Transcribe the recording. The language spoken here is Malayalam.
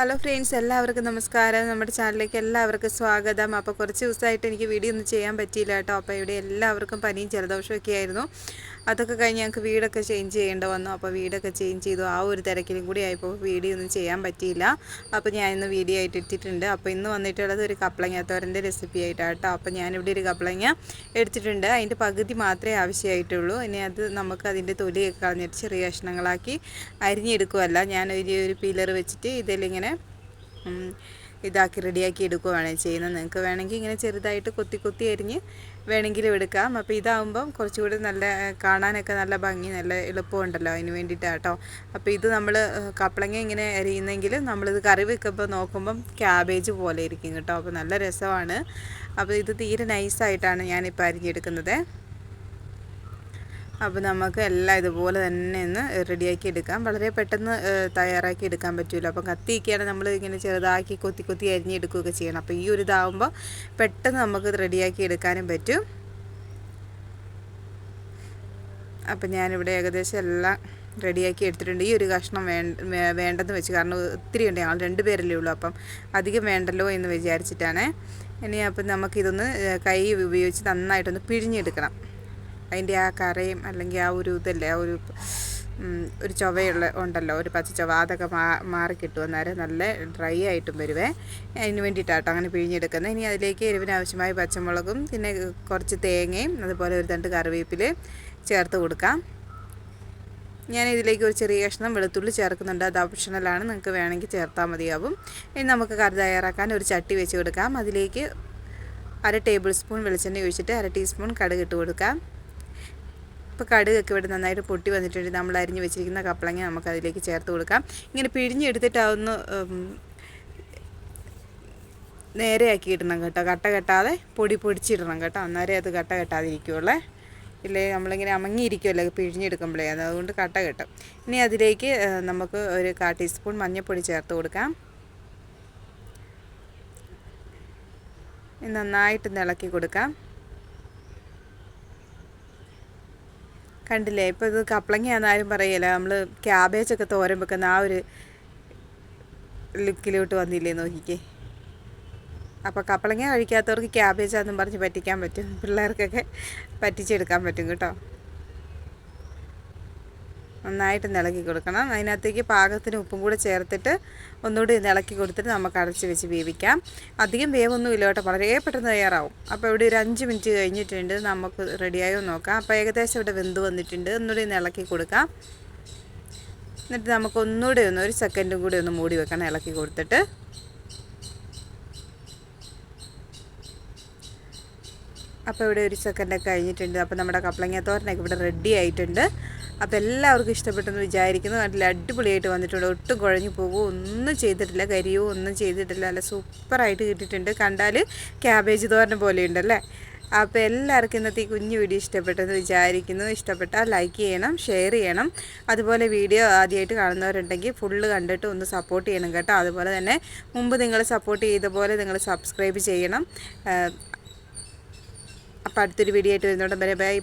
ഹലോ ഫ്രണ്ട്സ് എല്ലാവർക്കും നമസ്കാരം. നമ്മുടെ ചാനലിലേക്ക് എല്ലാവർക്കും സ്വാഗതം. അപ്പോൾ കുറച്ച് ദിവസമായിട്ട് എനിക്ക് വീഡിയോ ഒന്നും ചെയ്യാൻ പറ്റിയില്ല കേട്ടോ. അപ്പോൾ ഇവിടെ എല്ലാവർക്കും പനിയും ജലദോഷമൊക്കെ ആയിരുന്നു. അതൊക്കെ കഴിഞ്ഞ് ഞങ്ങൾക്ക് വീടൊക്കെ ചേഞ്ച് ചെയ്യേണ്ട വന്നു. അപ്പോൾ വീടൊക്കെ ചേഞ്ച് ചെയ്തു. ആ ഒരു തിരക്കിലും കൂടി ആയപ്പോൾ വീഡിയോ ഒന്നും ചെയ്യാൻ പറ്റിയില്ല. അപ്പോൾ ഞാൻ ഇന്ന് വീഡിയോ ആയിട്ട് ഇട്ടിട്ടുണ്ട്. അപ്പോൾ ഇന്ന് വന്നിട്ടുള്ളത് ഒരു കപ്പളങ്ങാത്തോരന്റെ റെസിപ്പി ആയിട്ടാണ് കേട്ടോ. അപ്പോൾ ഞാനിവിടെ ഒരു കപ്പളങ്ങ എടുത്തിട്ടുണ്ട്. അതിന്റെ പകുതി മാത്രമേ ആവശ്യമായിട്ടുള്ളൂ. ഇനി അത് നമുക്ക് അതിന്റെ തൊലിയൊക്കെ കളഞ്ഞിട്ട് ചെറിയ കഷ്ണങ്ങളാക്കി അരിഞ്ഞെടുക്കുമല്ല ഞാൻ ഒരു ഒരു പീലർ വെച്ചിട്ട് ഇതിലിങ്ങനെ ഇതാക്കി റെഡിയാക്കി എടുക്കുകയാണ് ചെയ്യുന്നത്. നിങ്ങൾക്ക് വേണമെങ്കിൽ ഇങ്ങനെ ചെറുതായിട്ട് കൊത്തി കൊത്തി അരിഞ്ഞ് വേണമെങ്കിലും എടുക്കാം. അപ്പോൾ ഇതാകുമ്പം കുറച്ചുകൂടി നല്ല കാണാനൊക്കെ നല്ല ഭംഗി നല്ല എളുപ്പമുണ്ടല്ലോ അതിന് വേണ്ടിയിട്ടാണ് കേട്ടോ അപ്പോൾ ഇത് നമ്മൾ കപ്പളങ്ങ ഇങ്ങനെ അരിയുന്നെങ്കിൽ നമ്മളിത് കറി വെക്കുമ്പോൾ നോക്കുമ്പം ക്യാബേജ് പോലെ ഇരിക്കും കേട്ടോ. അപ്പോൾ നല്ല രസമാണ്. അപ്പോൾ ഇത് തീരെ നൈസായിട്ടാണ് ഞാനിപ്പോൾ അരിഞ്ഞെടുക്കുന്നത്. അപ്പോൾ നമുക്ക് എല്ലാം ഇതുപോലെ തന്നെ ഒന്ന് റെഡിയാക്കി എടുക്കാം. വളരെ പെട്ടെന്ന് തയ്യാറാക്കി എടുക്കാൻ പറ്റുമല്ലോ അപ്പം കത്തിയൊക്കെയാണ് നമ്മൾ ഇങ്ങനെ ചെറുതാക്കി കൊത്തി കൊത്തി അരിഞ്ഞെടുക്കുകയൊക്കെ ചെയ്യണം. അപ്പോൾ ഈ ഒരു ഇതാവുമ്പോൾ പെട്ടെന്ന് നമുക്ക് റെഡിയാക്കി എടുക്കാനും പറ്റും. അപ്പം ഞാനിവിടെ ഏകദേശം എല്ലാം റെഡിയാക്കി എടുത്തിട്ടുണ്ട്. ഈ ഒരു കഷ്ണം വേണ്ട വേണ്ടെന്ന് വെച്ച് കാരണം ഒത്തിരി ഉണ്ട്. ഞങ്ങൾ രണ്ട് പേരല്ലേ ഉള്ളൂ. അപ്പം അധികം വേണ്ടല്ലോ എന്ന് വിചാരിച്ചിട്ടാണ്. ഇനി അപ്പം നമുക്കിതൊന്ന് കൈ ഉപയോഗിച്ച് നന്നായിട്ടൊന്ന് പിഴിഞ്ഞെടുക്കണം. അതിന്റെ ആ കറയും അല്ലെങ്കിൽ ആ ഒരു ഇതല്ലേ ആ ഒരു ഒരു ചൊവയുള്ള ഉണ്ടല്ലോ ഒരു പച്ച ചൊവ അതൊക്കെ മാ മാറി കിട്ടും. അന്നേരം നല്ല ഡ്രൈ ആയിട്ടും വരുവേ. അതിന് വേണ്ടിയിട്ടാട്ടോ അങ്ങനെ പിഴിഞ്ഞെടുക്കുന്നത്. ഇനി അതിലേക്ക് എരിവിന് ആവശ്യമായ പച്ചമുളകും പിന്നെ കുറച്ച് തേങ്ങയും അതുപോലെ ഒരു തണ്ട് കറിവേപ്പിൽ ചേർത്ത് കൊടുക്കാം. ഞാൻ ഇതിലേക്ക് ഒരു ചെറിയ കഷ്ണം വെളുത്തുള്ളി ചേർക്കുന്നുണ്ട്. അത് ഓപ്ഷണലാണ് നിങ്ങൾക്ക് വേണമെങ്കിൽ ചേർത്താൽ മതിയാവും. ഇനി നമുക്ക് കറി തയ്യാറാക്കാൻ ഒരു ചട്ടി വെച്ച് കൊടുക്കാം. അതിലേക്ക് അര ടേബിൾ സ്പൂൺ വെളിച്ചെണ്ണ ഒഴിച്ചിട്ട് അര ടീസ്പൂൺ കടുക് ഇട്ട് കൊടുക്കാം. ഇപ്പോൾ കടുകൊക്കെ ഇവിടെ നന്നായിട്ട് പൊട്ടി വന്നിട്ടുണ്ട്. നമ്മൾ അരിഞ്ഞ് വെച്ചിരിക്കുന്ന കപ്പളങ്ങ നമുക്ക് അതിലേക്ക് ചേർത്ത് കൊടുക്കാം. ഇങ്ങനെ പിഴിഞ്ഞെടുത്തിട്ടാവുന്ന നേരെയാക്കി ഇടണം കേട്ടോ. കട്ട കെട്ടാതെ പൊടി പൊടിച്ചിടണം കേട്ടോ. അന്നേരം അത് കട്ട കെട്ടാതിരിക്കുള്ളേ ഇല്ലേ നമ്മളിങ്ങനെ അമങ്ങിയിരിക്കുമല്ലോ പിഴിഞ്ഞെടുക്കുമ്പോഴേ അത് അതുകൊണ്ട് കട്ട കെട്ടും. ഇനി അതിലേക്ക് നമുക്ക് ഒരു കാ ടീസ്പൂൺ മഞ്ഞൾപ്പൊടി ചേർത്ത് കൊടുക്കാം. നന്നായിട്ട് ഇളക്കി കൊടുക്കാം. കണ്ടില്ലേ? ഇപ്പോൾ ഇത് കപ്ലങ്ങയാണെന്ന് ആരും പറയില്ല. നമ്മൾ ക്യാബേജൊക്കെ തോരൻ വെക്കുന്ന ആ ഒരു ലുക്കിലോട്ട് വന്നില്ലേ നോക്കിക്കേ. അപ്പോൾ കപ്പളങ്ങ കഴിക്കാത്തവർക്ക് ക്യാബേജാന്നും പറഞ്ഞ് പറ്റിക്കാൻ പറ്റും. പിള്ളേർക്കൊക്കെ പറ്റിച്ചെടുക്കാൻ പറ്റും കേട്ടോ. നന്നായിട്ട് ഇളക്കി കൊടുക്കണം. അതിനകത്തേക്ക് പാകത്തിന് ഉപ്പും കൂടെ ചേർത്തിട്ട് ഒന്നുകൂടി ഇളക്കി കൊടുത്തിട്ട് നമുക്ക് അടച്ച് വെച്ച് വേവിക്കാം. അധികം വേവൊന്നും ഇല്ല കേട്ടോ. വളരെ പെട്ടെന്ന് തയ്യാറാവും. അപ്പോൾ ഇവിടെ ഒരു അഞ്ച് മിനിറ്റ് കഴിഞ്ഞിട്ടുണ്ട്. നമുക്ക് റെഡിയായോ നോക്കാം. അപ്പോൾ ഏകദേശം ഇവിടെ വെന്ത് വന്നിട്ടുണ്ട്. ഒന്നുകൂടി ഒന്ന് ഇളക്കി കൊടുക്കാം. എന്നിട്ട് നമുക്ക് ഒന്നുകൂടി ഒന്ന് ഒരു സെക്കൻഡും കൂടി ഒന്ന് മൂടി വെക്കണം ഇളക്കി കൊടുത്തിട്ട്. അപ്പോൾ ഇവിടെ ഒരു സെക്കൻഡൊക്കെ കഴിഞ്ഞിട്ടുണ്ട്. അപ്പോൾ നമ്മുടെ കപ്പളങ്ങ തോരനൊക്കെ ഇവിടെ റെഡി ആയിട്ടുണ്ട്. അപ്പോൾ എല്ലാവർക്കും ഇഷ്ടപ്പെട്ടെന്ന് വിചാരിക്കുന്നു. നല്ല അടിപൊളിയായിട്ട് വന്നിട്ടുണ്ട്. ഒട്ടും കുഴഞ്ഞു പോകുമോ ഒന്നും ചെയ്തിട്ടില്ല കരിയോ ഒന്നും ചെയ്തിട്ടില്ല. അല്ല സൂപ്പറായിട്ട് കിട്ടിയിട്ടുണ്ട്. കണ്ടാൽ ക്യാബേജ് തോരൻ പോലെയുണ്ടല്ലേ അപ്പോൾ എല്ലാവർക്കും ഇന്നത്തെ ഈ കുഞ്ഞു വീഡിയോ ഇഷ്ടപ്പെട്ടെന്ന് വിചാരിക്കുന്നു. ഇഷ്ടപ്പെട്ടാൽ ലൈക്ക് ചെയ്യണം ഷെയർ ചെയ്യണം. അതുപോലെ വീഡിയോ ആദ്യമായിട്ട് കാണുന്നവരുണ്ടെങ്കിൽ ഫുള്ള് കണ്ടിട്ട് ഒന്ന് സപ്പോർട്ട് ചെയ്യണം കേട്ടോ. അതുപോലെ തന്നെ മുമ്പ് നിങ്ങൾ സപ്പോർട്ട് ചെയ്ത പോലെ നിങ്ങൾ സബ്സ്ക്രൈബ് ചെയ്യണം. അപ്പോൾ അടുത്തൊരു വീഡിയോ ആയിട്ട് വരുന്നോണ്ട് ബൈ ബൈ.